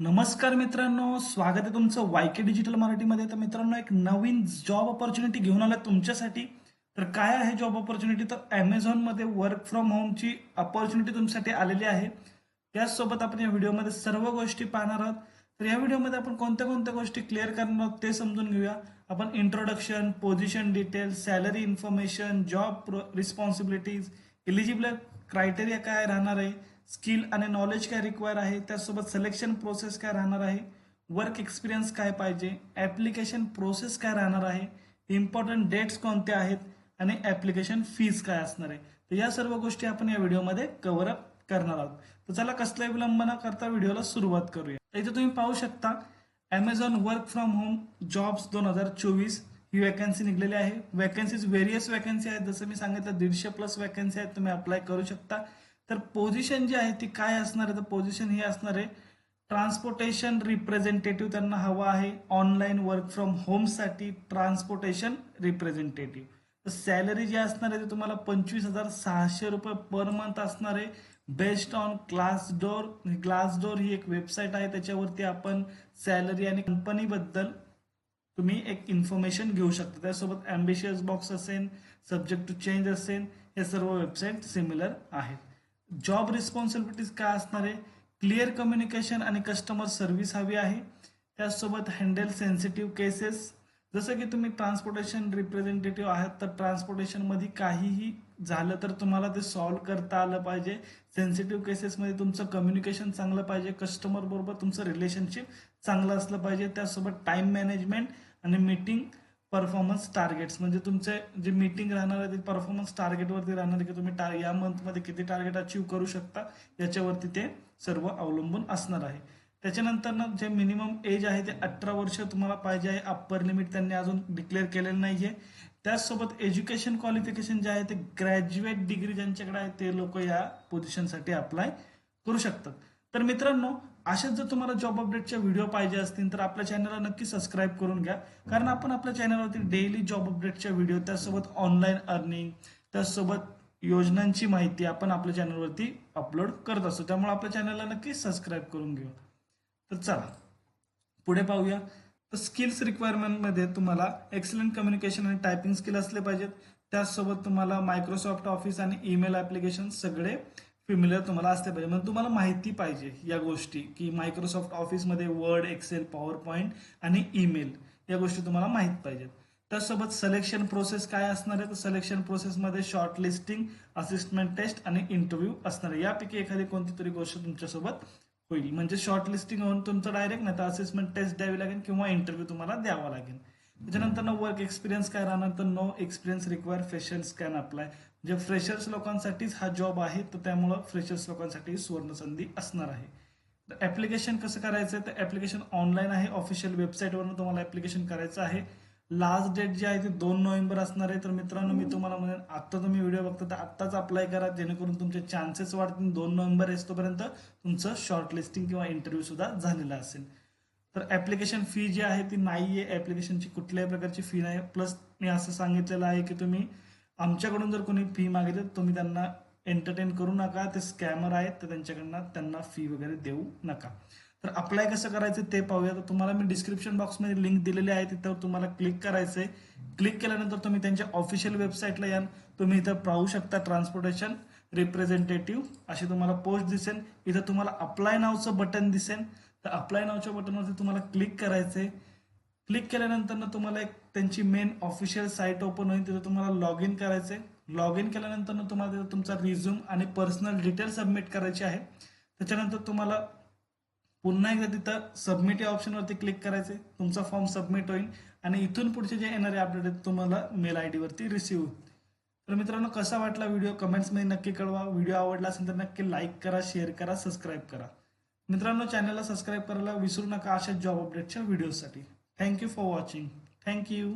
नमस्कार मित्रांनो स्वागत आहे तुमचं वायके डिजिटल मराठीमध्ये. तर मित्रांनो एक नवीन जॉब ऑपॉर्च्युनिटी घेऊन आला तुमच्यासाठी. तर काय आहे जॉब ऑपॉर्च्युनिटी तर ॲमेझॉनमध्ये वर्क फ्रॉम होमची ऑपॉर्च्युनिटी तुमच्यासाठी आलेली आहे. त्याचसोबत आपण या व्हिडिओमध्ये सर्व गोष्टी पाहणार आहोत. तर या व्हिडिओमध्ये आपण कोणत्या कोणत्या गोष्टी क्लिअर करणार आहोत ते समजून घेऊया. आपण introduction position details salary information job responsibilities eligible criteria काय राहणार आहे? स्किल आणि नॉलेज काय रिक्वायर आहे? त्यासोबत सिलेक्शन प्रोसेस काय राहणार आहे? वर्क एक्सपिरियन्स काय पाहिजे? ॲप्लिकेशन प्रोसेस काय राहणार आहे? इम्पॉर्टंट डेट्स कोणते आहेत? आणि ॲप्लिकेशन फीज काय असणार आहे? तर या सर्व गोष्टी आपण या व्हिडिओमध्ये कव्हर अप करणार आहोत. तर चला कसलाही विलंब न करता व्हिडिओला सुरुवात करूया. इथे तुम्ही पाहू शकता Amazon work from home jobs दोन हजार चोवीस. ही वॅकन्सी निघलेली आहे. वॅकन्सीज व्हेरियस वॅकन्सी आहेत. जसं मी सांगितलं दीडशे प्लस वॅकन्सी आहेत. तुम्ही अप्लाय करू शकता. तर पोझिशन जी आहे ती काय असणार आहे? तर पोझिशन ही असणार आहे. ट्रान्सपोर्टेशन रिप्रेझेंटेटिव्ह त्यांना हवा आहे. ऑनलाईन वर्क फ्रॉम होमसाठी ट्रान्सपोर्टेशन रिप्रेझेंटेटिव्ह तर सॅलरी जी असणार आहे ती तुम्हाला पंचवीस हजार सहाशे रुपये पर मंथ असणार आहे. Best on class door class door ही एक वेबसाईट आहे. त्याच्यावरती आपण सॅलरी आणि कंपनीबद्दल तुम्ही एक इन्फॉर्मेशन घेऊ शकता. त्यासोबत अँबिशियस बॉक्स असेल सब्जेक्ट टू चेंज असेल हे सर्व वेबसाईट सिमिलर आहेत. जॉब रिस्पॉन्सिबिलिटीज काय असणार आहे? क्लिअर कम्युनिकेशन आणि कस्टमर सर्व्हिस हवी आहे. त्याचसोबत हँडल सेन्सिटिव्ह केसेस जसं की तुम्ही ट्रान्सपोर्टेशन रिप्रेझेंटेटिव्ह आहात तर ट्रान्सपोर्टेशनमध्ये काहीही झालं तर तुम्हाला ते सॉल्व्ह करता आलं पाहिजे. सेन्सिटिव्ह केसेसमध्ये तुमचं कम्युनिकेशन चांगलं पाहिजे. कस्टमर बरोबर तुमचं रिलेशनशिप चांगलं असलं पाहिजे. त्यासोबत टाईम मॅनेजमेंट आणि मीटिंग परफॉर्मन्स टार्गेट्स म्हणजे तुमचे जे मीटिंग राहणार आहे ते परफॉर्मन्स टार्गेटवरती राहणार आहे की तुम्ही टा या मंथमध्ये किती टार्गेट अचीव करू शकता याच्यावरती ते सर्व अवलंबून असणार आहे. त्याच्यानंतर ना जे मिनिमम एज आहे ते अठरा वर्ष तुम्हाला पाहिजे आहे. अप्पर लिमिट त्यांनी अजून डिक्लेअर केलेलं नाही आहे त्याचसोबत एज्युकेशन क्वालिफिकेशन जे आहे ते ग्रॅज्युएट डिग्री ज्यांच्याकडे आहे ते लोक या पोझिशनसाठी अप्लाय करू शकतात. तर मित्रांनो अशाच जर तुम्हाला जॉब अपडेटच्या व्हिडिओ पाहिजे असतील तर आपल्या चॅनलला नक्की सबस्क्राईब करून घ्या. कारण आपण आपल्या चॅनलवरती डेली जॉब अपडेटच्या व्हिडिओ त्यासोबत ऑनलाईन अर्निंग त्यासोबत योजनांची माहिती आपण आपल्या चॅनलवरती अपलोड करत असतो. त्यामुळे आपल्या चॅनलला नक्की सबस्क्राईब करून घेऊ तर चला पुढे पाहूया. तर स्किल्स रिक्वायरमेंटमध्ये तुम्हाला एक्सलंट कम्युनिकेशन आणि टायपिंग स्किल असले पाहिजेत. त्याचसोबत तुम्हाला मायक्रोसॉफ्ट ऑफिस आणि ईमेल ॲप्लिकेशन सगळे फिमिलर तुम्हाला असले पाहिजे. म्हणजे तुम्हाला माहिती पाहिजे या गोष्टी की मायक्रोसॉफ्ट ऑफिसमध्ये वर्ड एक्सेल पॉवर पॉईंट आणि ईमेल या गोष्टी तुम्हाला माहीत पाहिजेत. त्यासोबत सिलेक्शन प्रोसेस काय असणार आहे? तर सिलेक्शन प्रोसेसमध्ये शॉर्ट लिस्टिंग असिस्टमेंट टेस्ट आणि इंटरव्ह्यू असणार आहे. यापैकी एखादी कोणती तरी गोष्ट तुमच्यासोबत होईल. म्हणजे शॉर्ट लिस्टिंग होऊन तुमचं डायरेक्ट नाही तर असिस्टमेंट टेस्ट द्यावी लागेल किंवा इंटरव्ह्यू तुम्हाला द्यावा लागेल. त्याच्यानंतर ना वर्क एक्सपिरियन्स काय राहणार? तर no experience require freshers can apply म्हणजे फ्रेशर्स लोकांसाठीच हा जॉब आहे तर त्यामुळं फ्रेशर्स लोकांसाठी सुवर्ण संधी असणार आहे. ऍप्लिकेशन कसं करायचं तर ऍप्लिकेशन ऑनलाईन आहे. ऑफिशियल वेबसाईटवरून तुम्हाला ऍप्लिकेशन करायचं आहे. लास्ट डेट जी आहे ती दोन नोव्हेंबर असणार आहे. तर मित्रांनो मी तुम्हाला म्हणेन आत्ता तुम्ही व्हिडिओ बघता तर आत्ताच अप्लाय करा. जेणेकरून तुमचे चान्सेस वाढतील. दोन नोव्हेंबर येतोपर्यंत तुमचं शॉर्ट लिस्टिंग किंवा इंटरव्ह्यू सुद्धा झालेला असेल. तर ऍप्लिकेशन फी जी आहे ती नाही आहे ऍप्लिकेशनची कुठल्याही प्रकारची फी नाही. प्लस मी असं सांगितलेलं आहे की तुम्ही आमच्याकडून जर कोणी फी मागितली तर तुम्ही त्यांना एंटरटेन करू नका. ते स्कॅमर आहेत तर त्यांच्याकडनं त्यांना फी वगैरे देऊ नका. तर अप्लाय कसं करायचं ते पाहूया. तर तुम्हाला मी डिस्क्रिप्शन बॉक्समध्ये लिंक दिलेली आहे. तिथं तुम्हाला क्लिक करायचंय. क्लिक केल्यानंतर तुम्ही त्यांच्या ऑफिशियल वेबसाईटला याल तुम्ही इथं पाहू शकता ट्रान्सपोर्टेशन रिप्रेझेंटेटिव्ह अशी तुम्हाला पोस्ट दिसेल. इथं तुम्हाला अप्लाय नावचं बटन दिसेल. तर अप्लाय नावच्या बटनवरती तुम्हाला क्लिक करायचंय. क्लिक केल्यानंतर ना तुम्हाला एक त्यांची मेन ऑफिशियल साईट ओपन होईल तिथं तुम्हाला लॉग इन करायचंय. लॉग इन केल्यानंतर ना तुम्हाला तिथे तुमचा रिझ्यूम आणि पर्सनल डिटेल सबमिट करायचे आहे. त्याच्यानंतर तुम्हाला पुन्हा एकदा तिथं सबमिट या ऑप्शनवरती क्लिक करायचे तुमचा फॉर्म सबमिट होईल आणि इथून पुढचे जे येणारे अपडेट आहेत तुम्हाला मेल आय डीवरती रिसिव्ह होईल तर मित्रांनो कसा वाटला व्हिडिओ कमेंट्समध्ये नक्की कळवा. व्हिडिओ आवडला असेल तर नक्की लाईक करा शेअर करा सबस्क्राईब करा. मित्रांनो चॅनलला सबस्क्राईब करायला विसरू नका अशा जॉब अपडेटच्या व्हिडिओसाठी थँक्यू फॉर वॉचिंग थँक्यू